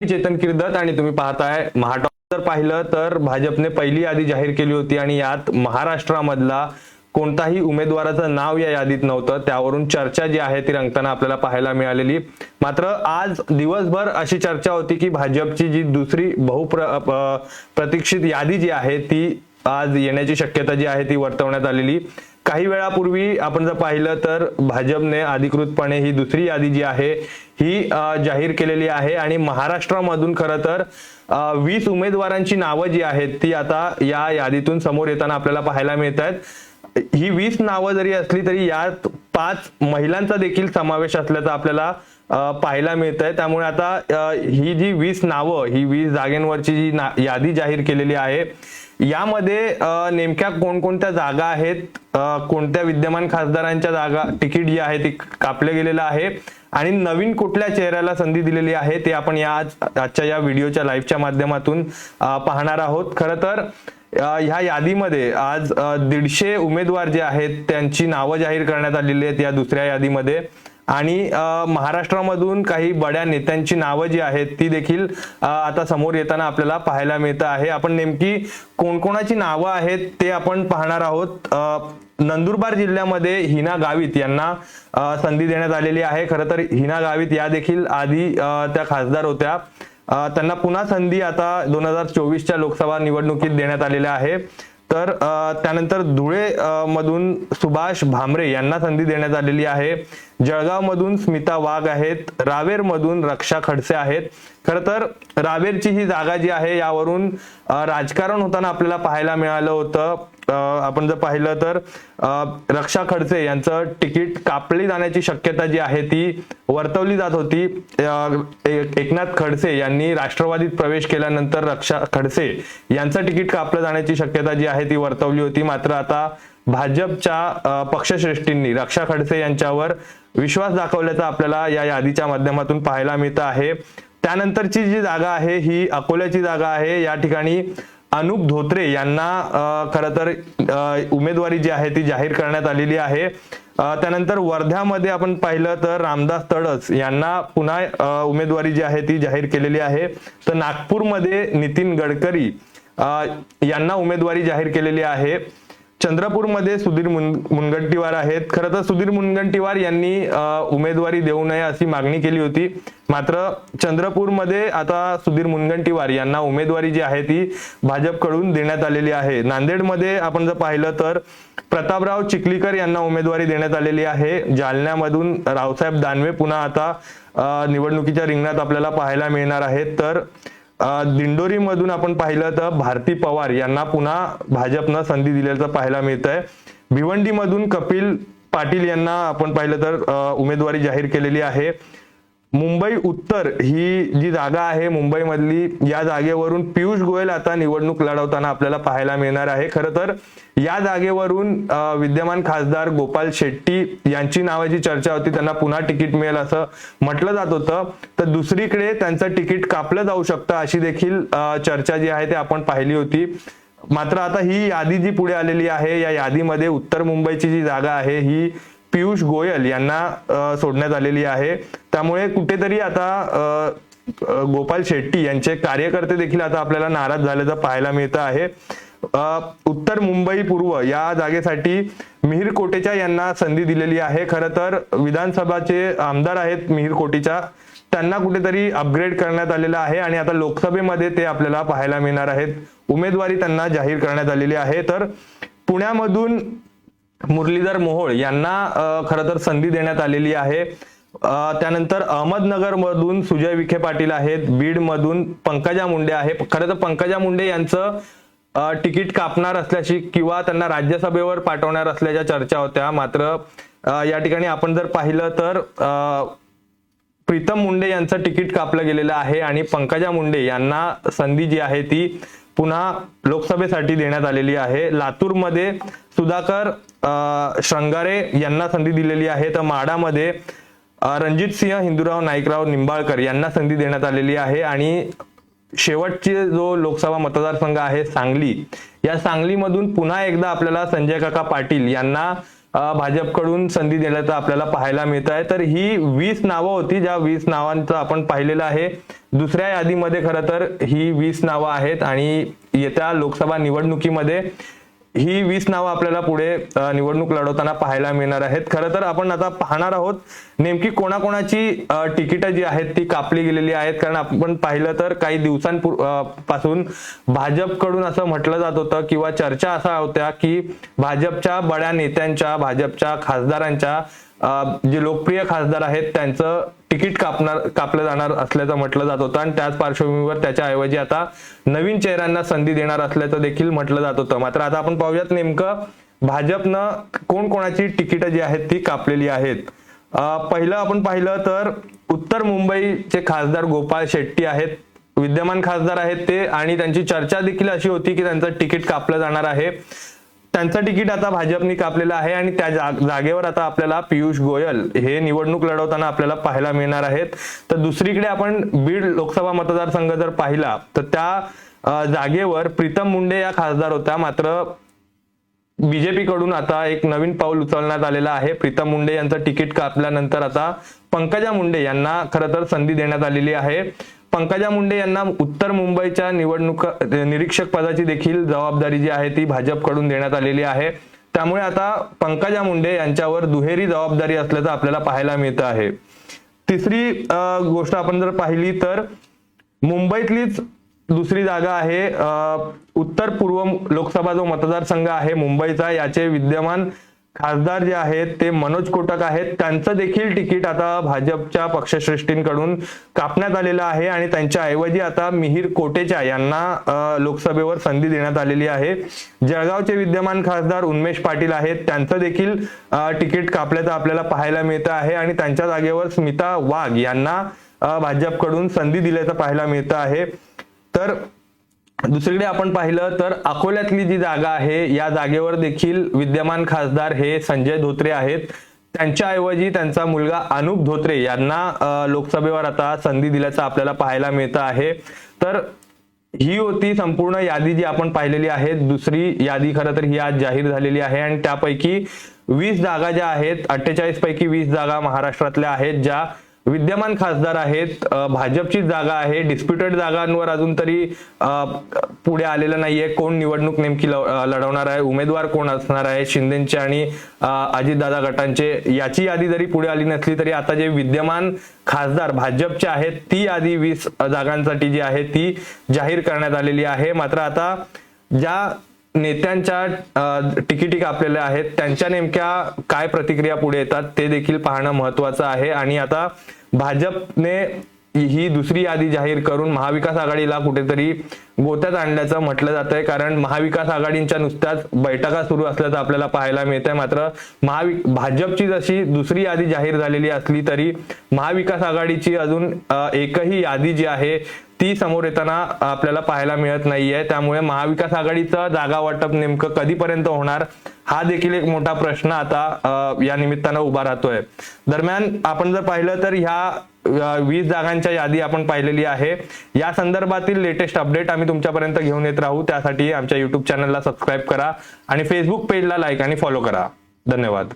चेतन किर्दत आणि तुम्ही पाहताय महाटॉप. जर पाहिलं तर भाजपने पहिली यादी जाहीर केली होती आणि यात महाराष्ट्रामधला कोणताही उमेदवाराचं नाव या यादीत नव्हतं. त्यावरून चर्चा जी आहे ती रंगताना आपल्याला पाहायला मिळालेली. मात्र आज दिवसभर अशी चर्चा होती की भाजपची जी दुसरी बहुप्र प्रतीक्षित यादी जी आहे ती आज येण्याची शक्यता जी आहे ती वर्तवण्यात आलेली. काही वेळापूर्वी आपण जर पाहिलं तर भाजपने अधिकृतपणे ही दुसरी यादी जी आहे ही जाहीर केलेली आहे आणि महाराष्ट्रामधून खरं तर वीस उमेदवारांची नावं जी आहेत ती आता या यादीतून समोर येताना आपल्याला पाहायला मिळत आहेत ही वीस नावं जरी असली तरी यात पाच महिलांचा देखील समावेश असल्याचा आपल्याला पाहायला मिळत आहे त्यामुळे आता ही जी वीस नावं ही वीस जागेंवरची जी ना- यादी जाहीर केलेली आहे यामध्ये नेमक्या कोणकोणत्या जागा आहेत? कोणत्या विद्यमान खासदारांच्या जागा तिकीट जी आहे ती कापलं गेलेलं आहे आणि नवीन कुठल्या चेहऱ्याला संधी दिलेली आहे ते आपण या आज- आजच्या या व्हिडिओच्या लाईव्हच्या माध्यमातून पाहणार आहोत. खरं तर ह्या यादीमध्ये आज दीडशे उमेदवार जे आहेत त्यांची नावं जाहीर करण्यात आलेली आहेत या दुसऱ्या यादीमध्ये. आणि महाराष्ट्रामधून काही बड्या नेत्यांची नावं जी आहेत ती देखील आता समोर येताना आपल्याला पाहायला मिळतं आहे. आपण नेमकी कोणकोणाची नावं आहेत ते आपण पाहणार आहोत. नंदुरबार जिल्ह्यामध्ये हिना गावित यांना संधी देण्यात आलेली आहे. खरं तर हिना गावित या देखील आधी त्या खासदार होत्या. त्यांना पुन्हा संधी आता दोन हजार चोवीसच्या लोकसभा निवडणुकीत देण्यात आलेल्या आहे. तर त्यानंतर धुळे मधून सुभाष भामरे यांना संधी देण्यात आलेली आहे. जळगाव मधून स्मिता वाघ आहेत. रावेर मधून रक्षा खडसे आहेत. खरं तर रावेरची ही जागा जी आहे यावरून राजकारण होताना आपल्याला पाहायला मिळालं होतं. आपण जर पाहिलं तर रक्षा खडसे यांचं तिकीट कापली जाण्याची शक्यता जी आहे ती वर्तवली जात होती. एकनाथ खडसे यांनी राष्ट्रवादीत प्रवेश केल्यानंतर रक्षा खडसे यांचं तिकीट कापलं जाण्याची शक्यता जी आहे ती वर्तवली होती. मात्र आता भाजपच्या पक्षश्रेष्ठींनी रक्षा खडसे यांच्यावर विश्वास दाखवल्याचा आपल्याला या यादीच्या माध्यमातून पाहायला मिळतं आहे. त्यानंतरची जी जागा आहे ही अकोल्याची जागा आहे. या ठिकाणी अनुप धोत्रे यांना खरं तर उमेदवारी जी आहे ती जाहीर करण्यात आलेली आहे. त्यानंतर वर्ध्यामध्ये आपण पाहिलं तर रामदास तडस यांना पुन्हा उमेदवारी जी आहे ती जाहीर केलेली आहे. तर नागपूरमध्ये नितीन गडकरी यांना उमेदवारी जाहीर केलेली आहे. चंद्रपूरमध्ये सुधीर मुन मुनगंटीवार आहेत. खरं तर सुधीर मुनगंटीवार यांनी उमेदवारी देऊ नये अशी मागणी केली होती. मात्र चंद्रपूरमध्ये आता सुधीर मुनगंटीवार यांना उमेदवारी जी आहे ती भाजपकडून देण्यात आलेली आहे. नांदेडमध्ये आपण जर पाहिलं तर प्रतापराव चिखलीकर यांना उमेदवारी देण्यात आलेली आहे. जालन्यामधून रावसाहेब दानवे पुन्हा आता निवडणुकीच्या रिंगणात आपल्याला पाहायला मिळणार आहेत. तर दिंडोरीमधून आपण पाहिलं तर भारती पवार यांना पुन्हा भाजपनं संधी दिल्याचं पाहायला मिळत आहे भिवंडीमधून कपिल पाटील यांना आपण पाहिलं तर उमेदवारी जाहीर केलेली आहे. मुंबई उत्तर ही जी जागा आहे मुंबईमधली या जागेवरून पियुष गोयल आता निवडणूक लढवताना आपल्याला पाहायला मिळणार आहे. खरं तर या जागेवरून विद्यमान खासदार गोपाल शेट्टी यांची नावाची चर्चा होती. त्यांना पुन्हा तिकीट मिळेल असं म्हटलं जात होतं. तर दुसरीकडे त्यांचं तिकीट कापलं जाऊ शकतं अशी देखील चर्चा जी आहे ती आपण पाहिली होती. मात्र आता ही यादी जी पुढे आलेली आहे या यादीमध्ये उत्तर मुंबईची जी जागा आहे ही पियुष गोयल यांना सोडण्यात आलेली आहे. त्यामुळे कुठेतरी आता गोपाल शेट्टी यांचे कार्यकर्ते देखील आता आपल्याला नाराज झाल्याचं पाहायला मिळतं आहे. उत्तर मुंबई पूर्व या जागेसाठी मिहीर कोटेचा यांना संधी दिलेली आहे. खरं तर विधानसभाचे आमदार आहेत मिहीर कोटेचा. त्यांना कुठेतरी अपग्रेड करण्यात आलेलं आहे आणि आता लोकसभेमध्ये ते आपल्याला पाहायला मिळणार आहेत. उमेदवारी त्यांना जाहीर करण्यात आलेली आहे. तर पुण्यामधून मुरलीधर मोहोळ यांना खर खरं तर संधी देण्यात आलेली आहे. त्यानंतर अहमदनगर मधून सुजय विखे पाटील आहेत बीड मधून पंकजा मुंडे आहे खरं तर पंकजा मुंडे यांचं तिकीट कापणार असल्याची किंवा त्यांना राज्यसभेवर पाठवणार असल्याच्या चर्चा होत्या. मात्र या ठिकाणी आपण जर पाहिलं तर प्रीतम मुंडे यांचं तिकीट कापलं गेलेलं आहे आणि पंकजा मुंडे यांना संधी जी आहे ती पुन्हा लोकसभेसाठी देण्यात आलेली आहे. लातूरमध्ये सुधाकर श्रंगारे यांना संधी दिलेली आहे. तर माडामध्ये रणजित सिंह हिंदूराव नाईकराव निंबाळकर यांना संधी देण्यात आलेली आहे. आणि शेवटचे जो लोकसभा मतदारसंघ आहे सांगली या सांगलीमधून पुन्हा एकदा आपल्याला संजय काका पाटील यांना भाजपकडून संधी देण्याचं आपल्याला पाहायला मिळत आहे. तर ही वीस नावं होती. ज्या वीस नावांचं आपण पाहिलेलं आहे. दुसऱ्या यादीमध्ये खरं तर ही वीस नावं आहेत. आणि येत्या लोकसभा निवडणुकीमध्ये ही वीस नावं आपल्याला पुढे निवडणूक लढवताना पाहायला मिळणार आहेत. खरं तर आपण आता पाहणार आहोत नेमकी कोणाकोणाची तिकीटं जी आहेत ती कापली गेलेली आहेत. कारण आपण पाहिलं तर काही दिवसांपासून भाजपकडून असं म्हटलं जात होतं किंवा चर्चा असा होत्या की भाजपच्या बड्या नेत्यांच्या भाजपच्या खासदारांच्या जे लोकप्रिय खासदार आहेत त्यांचं तिकीट कापणार कापलं जाणार असल्याचं म्हटलं जात होतं आणि त्याच पार्श्वभूमीवर त्याच्याऐवजी आता नवीन चेहऱ्यांना संधी देणार असल्याचं देखील म्हटलं जात होतं. मात्र आता आपण पाहूयात नेमकं भाजपनं कोणकोणाची तिकीटं जी आहेत ती कापलेली आहेत. पहिलं आपण पाहिलं तर उत्तर मुंबईचे खासदार गोपाळ शेट्टी आहेत. विद्यमान खासदार आहेत ते आणि त्यांची चर्चा देखील अशी होती की त्यांचं तिकीट कापलं जाणार आहे. त्यांचं तिकीट आता भाजपने कापलेलं आहे आणि त्या जागेवर आता आपल्याला पियुष गोयल हे निवडणूक लढवताना आपल्याला पाहायला मिळणार आहेत. तर दुसरीकडे आपण बीड लोकसभा मतदारसंघ जर पाहिला तर त्या जागेवर प्रीतम मुंडे या खासदार होत्या. मात्र बीजेपी कडून आता एक नवीन पाऊल उचलण्यात आलेलं आहे. प्रीतम मुंडे यांचं तिकीट कापल्यानंतर आता पंकजा मुंडे यांना खरं तर संधी देण्यात आलेली आहे. पंकजा मुंडे यांना उत्तर मुंबईच्या निवडणूक निरीक्षक पदाची देखील जबाबदारी जी आहे ती भाजपकडून देण्यात आलेली आहे. त्यामुळे आता पंकजा मुंडे यांच्यावर दुहेरी जबाबदारी असल्याचं आपल्याला पाहायला मिळतं आहे. तिसरी गोष्ट आपण जर पाहिली तर मुंबईतलीच दुसरी जागा आहे उत्तर पूर्व लोकसभा जो मतदारसंघ आहे मुंबईचा याचे विद्यमान खासदार जे आहेत ते मनोज कोटक आहेत. त्यांचं देखील तिकीट आता भाजपच्या पक्षश्रेष्ठींकडून कापण्यात आलेलं आहे आणि त्यांच्या ऐवजी आता मिहीर कोटेचा यांना लोकसभेवर संधी देण्यात आलेली आहे. जळगावचे विद्यमान खासदार उन्मेश पाटील आहेत. त्यांचं देखील तिकीट कापल्याचं आपल्याला पाहायला मिळतं आहे आणि त्यांच्या जागेवर स्मिता वाघ यांना भाजपकडून संधी दिल्याचं पाहायला मिळतं आहे. तर दुसरीकडे आपण पाहिलं तर अकोल्यातली जी जागा आहे या जागेवर देखील विद्यमान खासदार हे संजय धोत्रे आहेत. त्यांच्याऐवजी त्यांचा मुलगा अनुप धोत्रे यांना लोकसभेवर आता संधी दिल्याचं आपल्याला पाहायला मिळतं आहे. तर ही होती संपूर्ण यादी जी आपण पाहिलेली आहे. दुसरी यादी खरं तर ही आज जाहीर झालेली आहे आणि त्यापैकी वीस जागा ज्या आहेत अठ्ठेचाळीस पैकी वीस जागा महाराष्ट्रातल्या आहेत ज्या विद्यमान खासदार आहेत. भाजपची भाजपचीच जागा आहे. डिस्प्युटेड जागांवर अजून तरी पुढे आलेलं नाहीये. कोण निवडणूक नेमकी लढवणार आहे? उमेदवार कोण असणार आहे? शिंदेचे आणि अजितदादा गटांचे. याची यादी जरी पुढे आली नसली तरी आता जे विद्यमान खासदार भाजपचे आहेत ती यादी वीस जागांसाठी जी आहे ती जाहीर करण्यात आलेली आहे. मात्र आता ज्या नेत्यांच्या अ, तिकिटी कापलेल्या आहेत. त्यांच्या नेमक्या काय प्रतिक्रिया पुढे येतात ते देखील पाहणं महत्वाचं आहे. आणि आता भाजपने ही दुसरी यादी जाहीर करून महाविकास आघाडीला कुठेतरी गोत्यात आणल्याचं म्हटलं जात आहे कारण महाविकास आघाडींच्या नुसत्याच बैठका सुरू असल्याचं आपल्याला पाहायला मिळत आहे मात्र महावि भाजपची जशी दुसरी यादी जाहीर झालेली असली तरी महाविकास आघाडीची अजून एकही यादी जी आहे ती समोर येताना आपल्याला पाहायला मिळत नाहीये. त्यामुळे महाविकास आघाडीचं जागा वाटप नेमकं कधीपर्यंत होणार हा देखील एक मोठा प्रश्न आता या निमित्तानं उभा राहतोय. दरम्यान आपण जर पाहिलं तर ह्या वीस जागांच्या यादी आपण पाहिलेली आहे. या संदर्भातील लेटेस्ट अपडेट आम्ही तुमच्यापर्यंत घेऊन येत राहू. त्यासाठी आमच्या युट्यूब चॅनलला सबस्क्राईब करा आणि फेसबुक पेजला लाईक आणि फॉलो करा. धन्यवाद.